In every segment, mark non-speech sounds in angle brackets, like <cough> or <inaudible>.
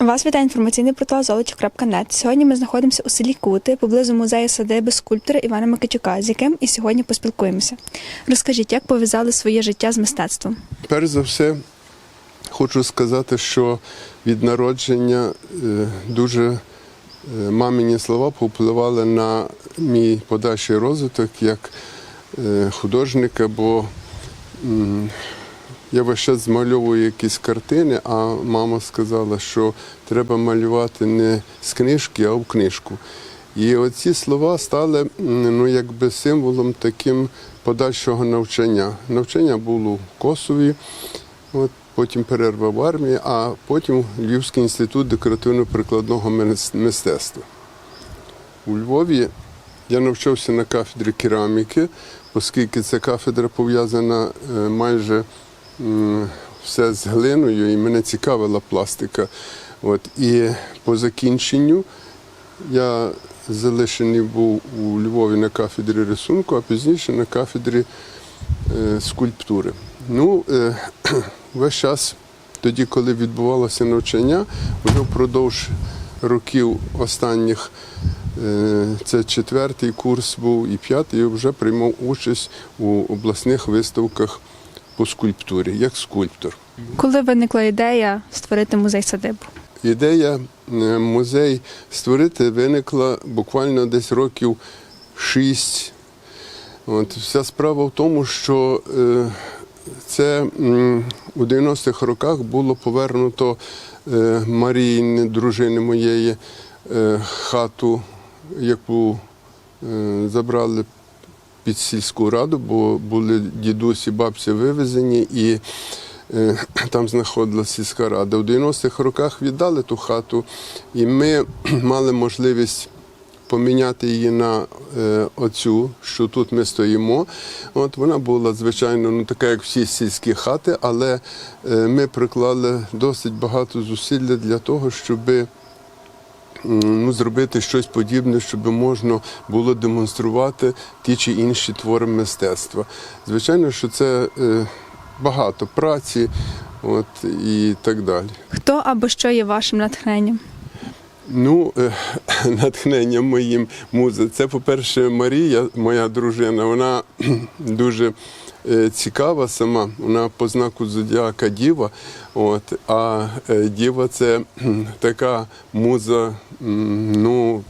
Вас вітає інформаційний портал золочів.нет. Сьогодні ми знаходимося у селі Кути поблизу музею садиби скульптора Івана Микичука, з яким і сьогодні поспілкуємося. Розкажіть, як пов'язали своє життя з мистецтвом? Перш за все, хочу сказати, що від народження е, дуже е, мамині слова повпливали на мій подальший розвиток як е, художника, бо я весь змальовую якісь картини, а мама сказала, що треба малювати не з книжки, а в книжку. І оці слова стали ну, якби символом таким подальшого навчання. Навчання було в Косові, от, потім перерва в армії, а потім Львівський інститут декоративно-прикладного мистецтва. У Львові я навчався на кафедрі кераміки, оскільки ця кафедра пов'язана е, майже все з глиною, і мене цікавила пластика. От, і по закінченню я залишений був у Львові на кафедрі рисунку, а пізніше на кафедрі е, скульптури. Ну, е, <clears throat> весь час, тоді, коли відбувалося навчання, вже впродовж років останніх, е, це четвертий курс був і п'ятий, я вже приймав участь у обласних виставках по скульптурі, як скульптор. Коли виникла ідея створити музей садибу? Ідея е, музей створити виникла буквально десь років шість. От, вся справа в тому, що е, це у 90-х роках було повернуто е, Марії, дружини моєї, хату, яку забрали під сільську раду, бо були дідусь і бабці вивезені, і е, там знаходилася сільська рада. У 90-х роках віддали ту хату, і ми <clears throat> мали можливість поміняти її на е, оцю, що тут ми стоїмо. От вона була, звичайно, ну така, як всі сільські хати, але е, ми приклали досить багато зусилля для того, щоби ну, зробити щось подібне, щоб можна було демонструвати ті чи інші твори мистецтва. Звичайно, що це е, багато праці от, і так далі. Хто або що є вашим натхненням? Ну, е, <laughs> натхненням моїм музи. Це, по-перше, Марія, моя дружина, вона <clears throat> дуже цікава сама. Вона по знаку зодіака діва. От, а е, діва це така муза, ну,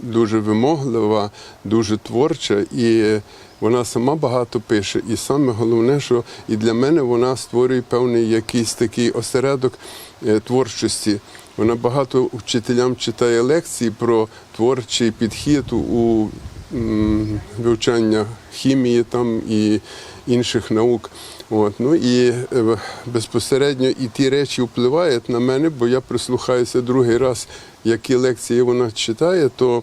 дуже вимоглива, дуже творча. І вона сама багато пише. І саме головне, що і для мене вона створює певний якийсь такий осередок е, творчості. Вона багато вчителям читає лекції про творчий підхід у вивчання хімії там і інших наук. От. Ну і е, безпосередньо і ті речі впливають на мене, бо я прислухаюся другий раз, які лекції вона читає, то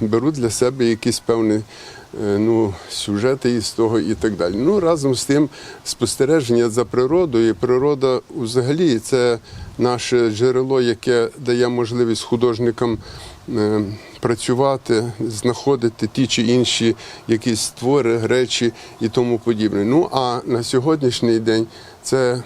беру для себе якісь певні е, ну, сюжети із того і так далі. Ну, разом з тим, спостереження за природою, природа взагалі це наше джерело, яке дає можливість художникам е, працювати, знаходити ті чи інші якісь твори, речі і тому подібне. Ну а на сьогоднішній день це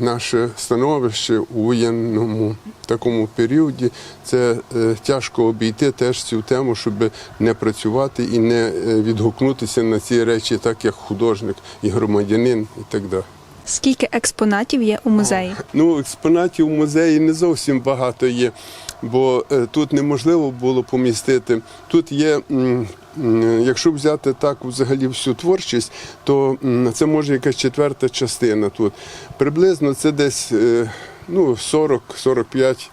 наше становище у воєнному такому періоді. Це е, тяжко обійти теж цю тему, щоб не працювати і не е, відгукнутися на ці речі, так як художник і громадянин, і так далі. Скільки експонатів є у музеї? Ну, експонатів у музеї не зовсім багато є, бо е, тут неможливо було помістити. Тут є, якщо взяти так взагалі всю творчість, то це може якась четверта частина тут. Приблизно це десь е, ну, 40-45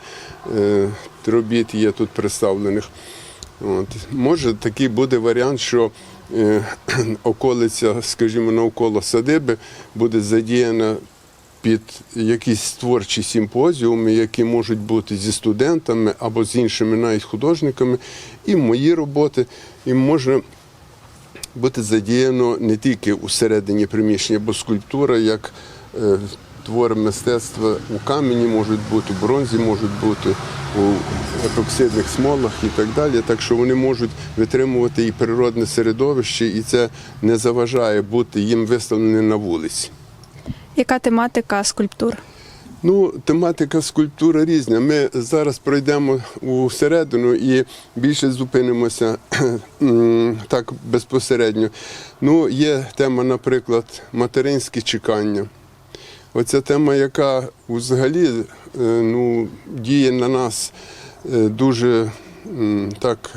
е, робіт є тут представлених. От. Може такий буде варіант, що <clears throat> околиця, скажімо, навколо садиби буде задіяна під якісь творчі симпозіуми, які можуть бути зі студентами або з іншими навіть художниками, і мої роботи, і може бути задіяно не тільки у середині приміщення, бо скульптура як е, твори мистецтва у камені можуть бути, у бронзі можуть бути, у епоксидних смолах і так далі. Так що вони можуть витримувати і природне середовище, і це не заважає бути їм виставленим на вулиці. Яка тематика скульптур? Ну, тематика скульптури різна. Ми зараз пройдемо у середину і більше зупинимося <clears throat> так безпосередньо. Ну, є тема, наприклад, материнське чекання. Оця тема, яка взагалі е, ну, діє на нас е, дуже так.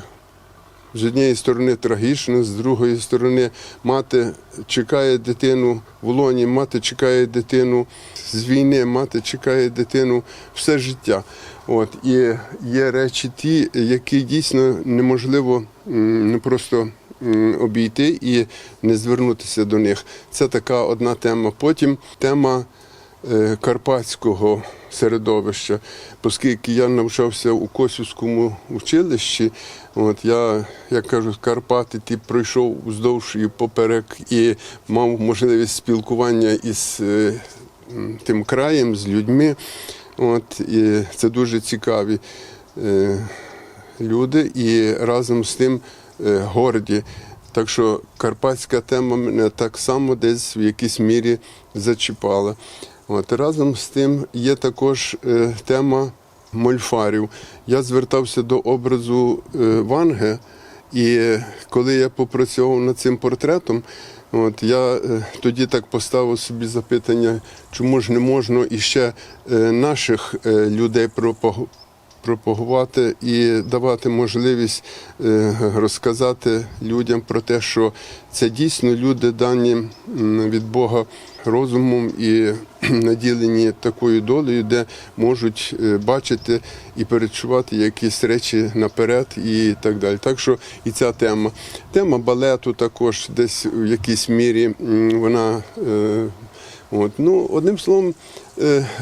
З однієї сторони трагічно, з другої сторони мати чекає дитину в лоні, мати чекає дитину з війни, мати чекає дитину все життя. От і є речі ті, які дійсно неможливо не просто обійти і не звернутися до них. Це така одна тема. Потім тема карпатського середовища, оскільки я навчався у Косівському училищі, от я, як кажуть, Карпати ті пройшов уздовж і поперек і мав можливість спілкування із е, тим краєм, з людьми. От, і це дуже цікаві е, люди і разом з тим е, горді. Так що карпатська тема мене так само десь в якійсь мірі зачіпала. От, разом з тим є також е, тема мольфарів. Я звертався до образу е, Ванге, і коли я попрацював над цим портретом, от, я е, тоді так поставив собі запитання, чому ж не можна іще е, наших е, людей пропагувати і давати можливість е, розказати людям про те, що це дійсно люди дані від Бога розумом і наділені такою долею, де можуть е, бачити і перечувати якісь речі наперед і так далі. Так що і ця тема. Тема балету також десь в якійсь мірі вона. е, От. Ну, одним словом,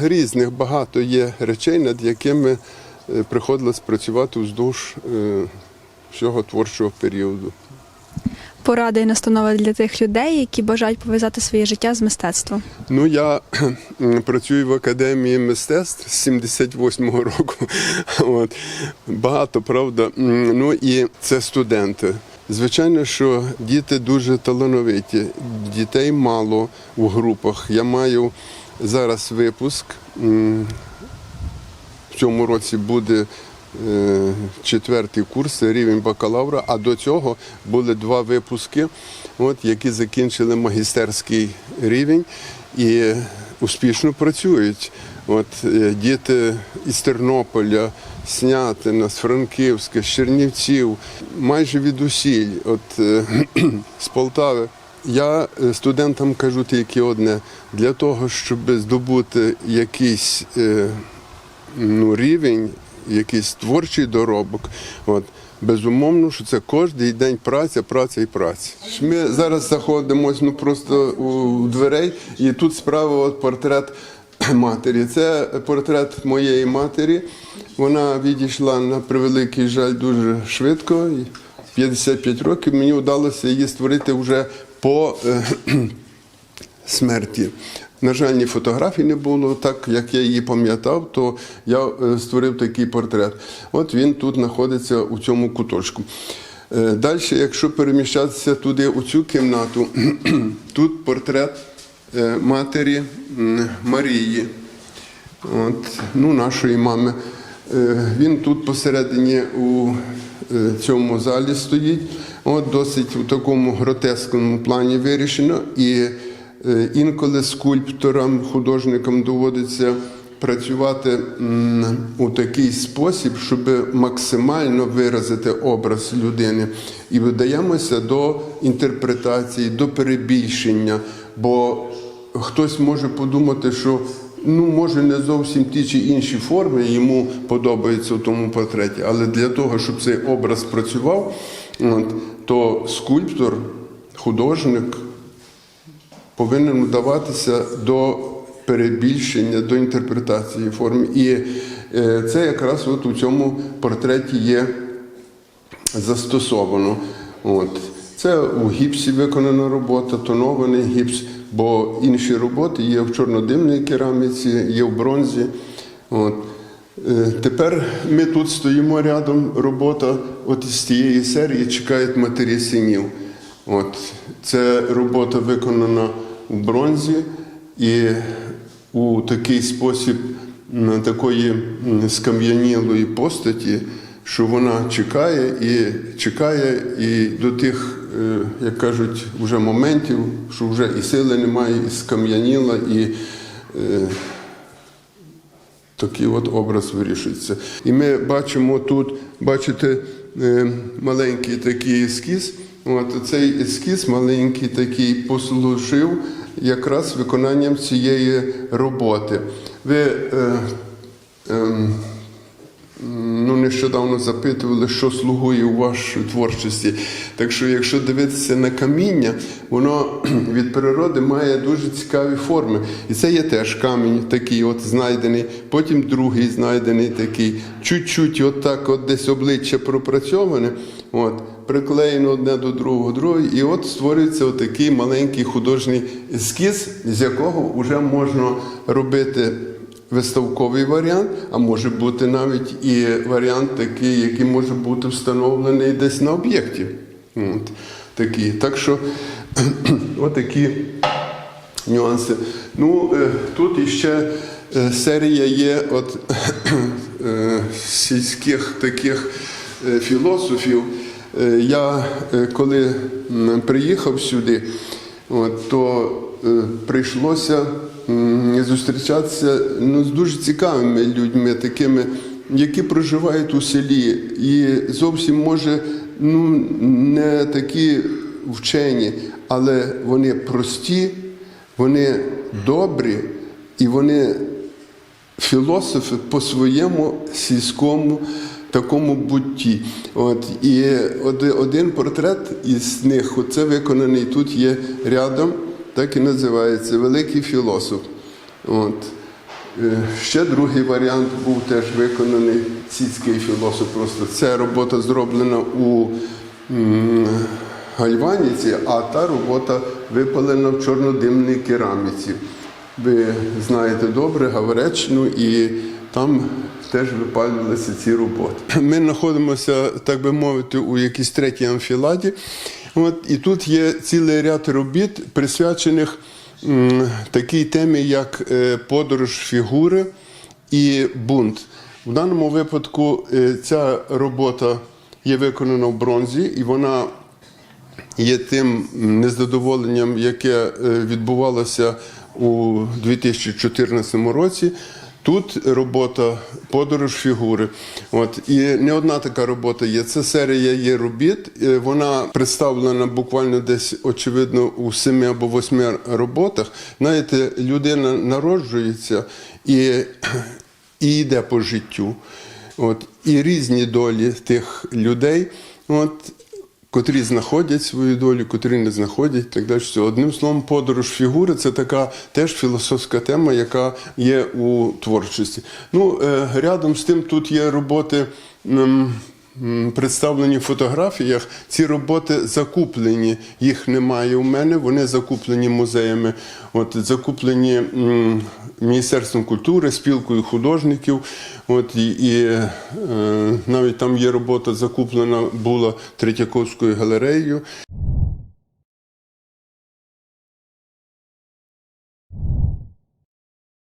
різних багато є речей, над якими приходилось працювати вздовж е, всього творчого періоду. Поради і настанови для тих людей, які бажають пов'язати своє життя з мистецтвом. Ну, я <clears throat> працюю в академії мистецтв з 78-го року. <laughs> От. Багато, правда. Ну і це студенти. Звичайно, що діти дуже талановиті, дітей мало у групах. Я маю зараз випуск. В цьому році буде е, четвертий курс, рівень бакалавра, а до цього були два випуски, от, які закінчили магістерський рівень і успішно працюють. От, е, діти із Тернополя, Снятина, з Франківська, з Чернівців, майже від усіль, от, е, <clears throat> з Полтави. Я студентам кажу тільки одне: для того, щоб здобути якийсь ну, рівень, якийсь творчий доробок. От. Безумовно, що це кожен день праця, праця і праця. Ми зараз знаходимося ну, просто у дверей, і тут справа от портрет <clears throat> матері. Це портрет моєї матері. Вона відійшла на превеликий жаль дуже швидко. 55 років мені вдалося її створити вже по е, <clears throat> смерті. На жаль, ні фотографій не було, так як я її пам'ятав, то я е, створив такий портрет. От він тут знаходиться у цьому куточку. Далі, якщо переміщатися туди, у цю кімнату, <clears throat> тут портрет е, матері Марії, от, ну, нашої мами. Е, Він тут посередині у е, цьому залі стоїть. От досить у такому гротескному плані вирішено. І е, інколи скульпторам, художникам доводиться працювати у такий спосіб, щоб максимально виразити образ людини. І видаємося до інтерпретації, до перебільшення. Бо хтось може подумати, що ну, може, не зовсім ті чи інші форми йому подобаються в тому портреті, але для того, щоб цей образ працював, то скульптор, художник повинен вдаватися до перебільшення, до інтерпретації форм. І е, це якраз от у цьому портреті є застосовано. От. Це у гіпсі виконана робота, тонований гіпс, бо інші роботи є в чорнодимній кераміці, є в бронзі. От. Е, Тепер ми тут стоїмо рядом, робота от із цієї серії чекають матері синів. От. Це робота виконана бронзі і у такий спосіб такої скам'янілої постаті, що вона чекає і чекає і до тих, е, як кажуть, вже моментів, що вже і сили немає, і скам'яніла, і е, такий от образ вирішується. І ми бачимо тут, бачите, маленький такий ескіз. От цей ескіз маленький такий послужив якраз виконанням цієї роботи. Ви е, ем, ну, нещодавно запитували, що слугує у вашій творчості. Так що, якщо дивитися на каміння, воно <clears throat> від природи має дуже цікаві форми. І це є теж камінь такий, от знайдений, потім другий знайдений такий, чуть-чуть, от так, от десь обличчя пропрацьоване, от, приклеєно одне до другого, другого, і от створюється отакий маленький художній ескіз, з якого вже можна робити виставковий варіант, а може бути навіть і варіант такий, який може бути встановлений десь на об'єкті. От, такі. Так що <clears throat> отакі нюанси. Ну, е, тут іще е, серія є от <clears throat> е, сільських таких філософів. Я коли приїхав сюди, от, то прийшлося зустрічатися ну, з дуже цікавими людьми, такими, які проживають у селі, і зовсім може ну, не такі вчені, але вони прості, вони добрі і вони філософи по своєму сільському такому бутті. От, і один портрет із них, оце виконаний тут є рядом, так і називається Великий філософ. От. Е, Ще другий варіант був теж виконаний сільський філософ. Просто ця робота зроблена у гальваніці, а та робота випалена в чорнодимній кераміці. Ви знаєте добре Гавречну і там теж випалювалися ці роботи. Ми знаходимося, так би мовити, у якійсь третій амфіладі. От, і тут є цілий ряд робіт, присвячених м, такій темі, як е, подорож фігури і бунт. В даному випадку е, ця робота є виконана в бронзі, і вона є тим незадоволенням, яке е, відбувалося у 2014 році. Тут робота подорож фігури. От і не одна така робота є. Це серія є робіт. Е, Вона представлена буквально десь очевидно у семи або восьми роботах. Знаєте, людина народжується і, і йде по життю. От і різні долі тих людей. От котрі знаходять свою долю, котрі не знаходять, так далі. Одним словом, подорож фігури це така теж філософська тема, яка є у творчості. Ну, е, рядом з тим тут є роботи. Представлені в фотографіях, ці роботи закуплені. Їх немає у мене. Вони закуплені музеями, от закуплені Міністерством культури, спілкою художників. От і, і е, навіть там є робота закуплена була Третьяковською галереєю.